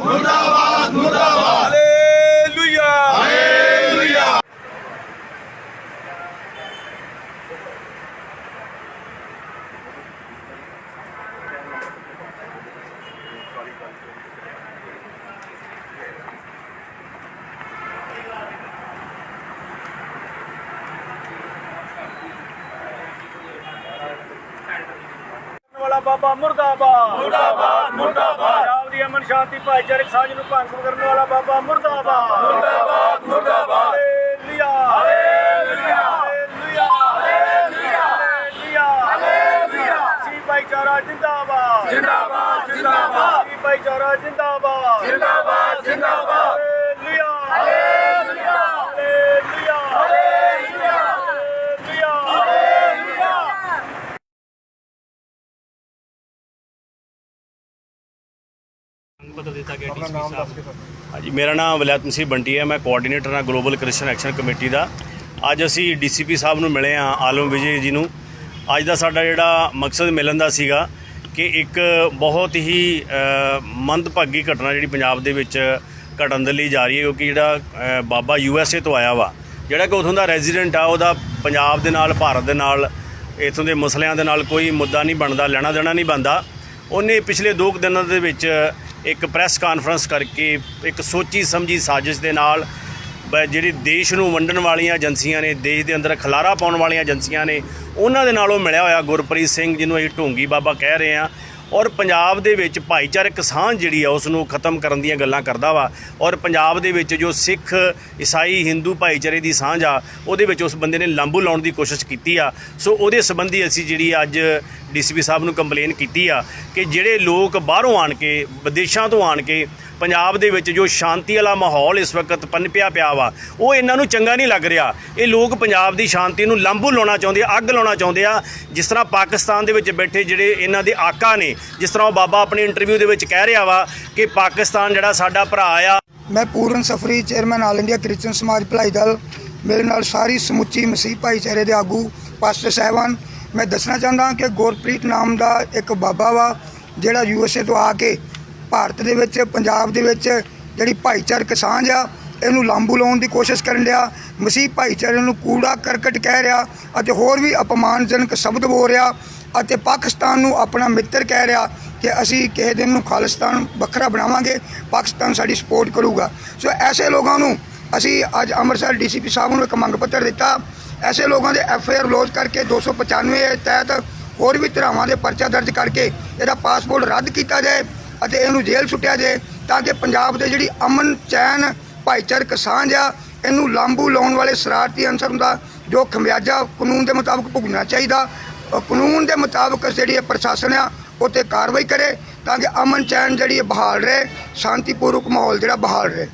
ਮੁਰਦਾਬਾਦ ਮੁਰਦਾਬਾਦ hallelujah hallelujah ਦੀ ਅਮਨ ਸ਼ਾਂਤੀ ਭਾਈਚਾਰਕ ਸਾਂਝ ਨੂੰ ਭੰਗ ਕਰਨ ਵਾਲਾ ਬਾਬਾ ਮੁਰਦਾਬਾਦ। ਮੁਰਦਾਬਾਦ ਮੁਰਦਾਬਾਦ। ਹਾਲੇਲੂਇਆ ਹਾਲੇਲੂਇਆ ਹਾਲੇਲੂਇਆ ਹਾਲੇਲੂਇਆ ਸੀ ਭਾਈਚਾਰਾ ਜਿੰਦਾਬਾਦ। ਜਿੰਦਾਬਾਦ ਜਿੰਦਾਬਾਦ। ਸੀ ਭਾਈਚਾਰਾ ਜਿੰਦਾਬਾਦ। ਜਿੰਦਾਬਾਦ ਜਿੰਦਾਬਾਦ hallelujah hallelujah hallelujah hallelujah hallelujah ਹਾਂਜੀ ਮੇਰਾ ਨਾਮ ਵਲੈਤ ਮਸੀਹ ਬੰਟੀ ਹੈ। ਮੈਂ ਕੋਆਰਡੀਨੇਟਰ ਹਾਂ ਗਲੋਬਲ ਕ੍ਰਿਸਚੀਅਨ ਐਕਸ਼ਨ ਕਮੇਟੀ ਦਾ। ਅੱਜ ਅਸੀਂ ਡੀਸੀਪੀ ਸਾਹਿਬ ਨੂੰ ਮਿਲੇ ਹਾਂ ਆਲਮ ਵਿਜੇ ਜੀ ਨੂੰ। ਅੱਜ ਦਾ ਸਾਡਾ ਜਿਹੜਾ ਮਕਸਦ ਮਿਲਣ ਦਾ ਸੀਗਾ ਕਿ ਇੱਕ ਬਹੁਤ ਹੀ ਮੰਦਭਾਗੀ ਘਟਨਾ ਜਿਹੜੀ ਪੰਜਾਬ ਦੇ ਵਿੱਚ ਘਟਣ ਦੇ ਲਈ ਜਾ ਰਹੀ ਹੈ ਕਿਉਂਕਿ ਜਿਹੜਾ ਬਾਬਾ ਯੂਐਸਏ ਤੋਂ ਆਇਆ ਵਾ ਜਿਹੜਾ ਕਿ ਉਥੋਂ ਦਾ ਰੈਜ਼ੀਡੈਂਟ ਆ ਉਹਦਾ ਪੰਜਾਬ ਦੇ ਨਾਲ ਭਾਰਤ ਦੇ ਨਾਲ ਇਥੋਂ ਦੇ ਮਸਲਿਆਂ ਦੇ ਨਾਲ ਕੋਈ ਮੁੱਦਾ ਨਹੀਂ ਬਣਦਾ ਲੈਣਾ ਦੇਣਾ ਨਹੀਂ ਬਣਦਾ। ਉਹਨੇ ਪਿਛਲੇ 2 ਦਿਨਾਂ ਦੇ ਵਿੱਚ ਇੱਕ ਪ੍ਰੈਸ ਕਾਨਫਰੰਸ ਕਰਕੇ ਇੱਕ ਸੋਚੀ ਸਮਝੀ ਸਾਜ਼ਿਸ਼ ਦੇ ਨਾਲ ਬ- ਜਿਹੜੀ ਦੇਸ਼ ਨੂੰ ਵੰਡਣ ਵਾਲੀਆਂ ਏਜੰਸੀਆਂ ਨੇ, ਦੇਸ਼ ਦੇ ਅੰਦਰ ਖਲਾਰਾ ਪਾਉਣ ਵਾਲੀਆਂ ਏਜੰਸੀਆਂ ਨੇ, ਉਹਨਾਂ ਦੇ ਨਾਲ ਉਹ ਮਿਲਿਆ ਹੋਇਆ ਗੁਰਪ੍ਰੀਤ ਸਿੰਘ, ਜਿਹਨੂੰ ਅਸੀਂ ਢੋਂਗੀ ਬਾਬਾ ਕਹਿ ਰਹੇ ਹਾਂ। ਔਰ ਪੰਜਾਬ ਦੇ ਵਿੱਚ ਭਾਈਚਾਰਕ ਸਾਂਝ ਜਿਹੜੀ ਆ, ਉਸ ਨੂੰ ਖਤਮ ਕਰਨ ਦੀਆਂ ਗੱਲਾਂ ਕਰਦਾ ਵਾ। ਔਰ ਪੰਜਾਬ ਦੇ ਵਿੱਚ ਜੋ ਸਿੱਖ, ਈਸਾਈ, ਹਿੰਦੂ ਭਾਈਚਾਰੇ ਦੀ ਸਾਂਝ ਆ, ਉਹਦੇ ਵਿੱਚ ਉਸ ਬੰਦੇ ਨੇ ਲਾਂਬੂ ਲਾਉਣ ਦੀ ਕੋਸ਼ਿਸ਼ ਕੀਤੀ ਆ। ਸੋ ਉਹਦੇ ਸੰਬੰਧੀ ਅਸੀਂ ਜਿਹੜੀ ਅੱਜ ਡੀਸੀਪੀ ਸਾਹਿਬ ਨੂੰ ਕੰਪਲੇਨ ਕੀਤੀ ਆ ਕਿ ਜਿਹੜੇ ਲੋਕ ਬਾਹਰੋਂ ਆਣ ਕੇ, ਵਿਦੇਸ਼ਾਂ ਤੋਂ ਆਣ ਕੇ ਪੰਜਾਬ ਦੇ ਵਿੱਚ ਜੋ ਸ਼ਾਂਤੀ ਵਾਲਾ ਮਾਹੌਲ ਇਸ ਵਕਤ ਪਨਪਿਆ ਪਿਆ ਵਾ, ਉਹ ਇਹਨਾਂ ਨੂੰ ਚੰਗਾ ਨਹੀਂ ਲੱਗ ਰਿਹਾ। ਇਹ ਲੋਕ ਪੰਜਾਬ ਦੀ ਸ਼ਾਂਤੀ ਨੂੰ ਲਾਂਬੂ ਲਾਉਣਾ ਚਾਹੁੰਦੇ ਆ, ਅੱਗ ਲਾਉਣਾ ਚਾਹੁੰਦੇ ਆ। ਜਿਸ ਤਰ੍ਹਾਂ ਪਾਕਿਸਤਾਨ ਦੇ ਵਿੱਚ ਬੈਠੇ ਜਿਹੜੇ ਇਹਨਾਂ ਦੇ ਆਕਾ ਨੇ, ਜਿਸ ਤਰ੍ਹਾਂ ਉਹ ਬਾਬਾ ਆਪਣੇ ਇੰਟਰਵਿਊ ਦੇ ਵਿੱਚ ਕਹਿ ਰਿਹਾ ਵਾ ਕਿ ਪਾਕਿਸਤਾਨ ਜਿਹੜਾ ਸਾਡਾ ਭਰਾ ਆ। ਮੈਂ Puran Safri chairman all India Christian Samaj Bhalai Dal ਮੇਰੇ ਨਾਲ ਸਾਰੀ ਸਮੁੱਚੀ ਮਸੀਹ ਭਾਈਚਾਰੇ ਦੇ ਆਗੂ ਪਾਸਟਰ ਸਾਹਿਬਾਨ ਮੈਂ ਦੱਸਣਾ ਚਾਹੁੰਦਾ ਕਿ ਗੁਰਪ੍ਰੀਤ ਨਾਮ ਦਾ ਇੱਕ ਬਾਬਾ ਵਾ, ਜਿਹੜਾ ਯੂਐਸਏ ਤੋਂ ਆ ਕੇ ਭਾਰਤ ਦੇ ਵਿੱਚ, ਪੰਜਾਬ ਦੇ ਵਿੱਚ ਜਿਹੜੀ ਭਾਈਚਾਰਕ ਸਾਂਝ ਆ, ਇਹਨੂੰ ਲਾਂਬੂ ਲਾਉਣ ਦੀ ਕੋਸ਼ਿਸ਼ ਕਰਨ ਲਿਆ ਮਸੀਹ ਭਾਈਚਾਰੇ ਨੂੰ ਕੂੜਾ ਕਰਕਟ ਕਹਿ ਰਿਹਾ ਅਤੇ ਹੋਰ ਵੀ ਅਪਮਾਨਜਨਕ ਸ਼ਬਦ ਬੋਲ ਰਿਹਾ ਅਤੇ ਪਾਕਿਸਤਾਨ ਨੂੰ ਆਪਣਾ ਮਿੱਤਰ ਕਹਿ ਰਿਹਾ ਕਿ ਅਸੀਂ ਕਿਸੇ ਦਿਨ ਨੂੰ ਖਾਲਿਸਤਾਨ ਵੱਖਰਾ ਬਣਾਵਾਂਗੇ, ਪਾਕਿਸਤਾਨ ਸਾਡੀ ਸਪੋਰਟ ਕਰੂਗਾ। ਸੋ ਐਸੇ ਲੋਕਾਂ ਨੂੰ ਅਸੀਂ ਅੱਜ ਅੰਮ੍ਰਿਤਸਰ ਡੀਸੀਪੀ ਸਾਹਿਬ ਨੂੰ ਇੱਕ ਮੰਗ ਪੱਤਰ ਦਿੱਤਾ। ਐਸੇ ਲੋਕਾਂ ਦੇ ਐਫ ਆਈ ਆਰ ਲੋਜ ਕਰਕੇ 295 ਤਹਿਤ ਹੋਰ ਵੀ ਧਰਾਵਾਂ ਦੇ ਪਰਚਾ ਦਰਜ ਕਰਕੇ ਇਹਦਾ ਪਾਸਪੋਰਟ ਰੱਦ ਕੀਤਾ ਜਾਏ। ਅਤੇ ਇਹਨੂੰ ਜੇਲ੍ਹ ਸੁੱਟਿਆ ਜਾਏ ਤਾਂ ਕਿ ਪੰਜਾਬ ਦੇ ਜਿਹੜੀ ਅਮਨ, ਚੈਨ, ਭਾਈਚਾਰਕ ਸਾਂਝ ਆ, ਇਹਨੂੰ ਲਾਂਬੂ ਲਾਉਣ ਵਾਲੇ ਸ਼ਰਾਰਤੀ ਅਨਸਰ ਦਾ ਜੋ ਖਮਿਆਜਾ ਕਾਨੂੰਨ ਦੇ ਮੁਤਾਬਕ ਭੁਗਣਾ ਚਾਹੀਦਾ। ਕਾਨੂੰਨ ਦੇ ਮੁਤਾਬਕ ਜਿਹੜੀ ਇਹ ਪ੍ਰਸ਼ਾਸਨ ਆ ਉਹ 'ਤੇ ਕਾਰਵਾਈ ਕਰੇ, ਤਾਂ ਕਿ ਅਮਨ, ਚੈਨ ਜਿਹੜੀ ਬਹਾਲ ਰਹੇ, ਸ਼ਾਂਤੀਪੂਰਵਕ ਮਾਹੌਲ ਜਿਹੜਾ ਬਹਾਲ ਰਹੇ।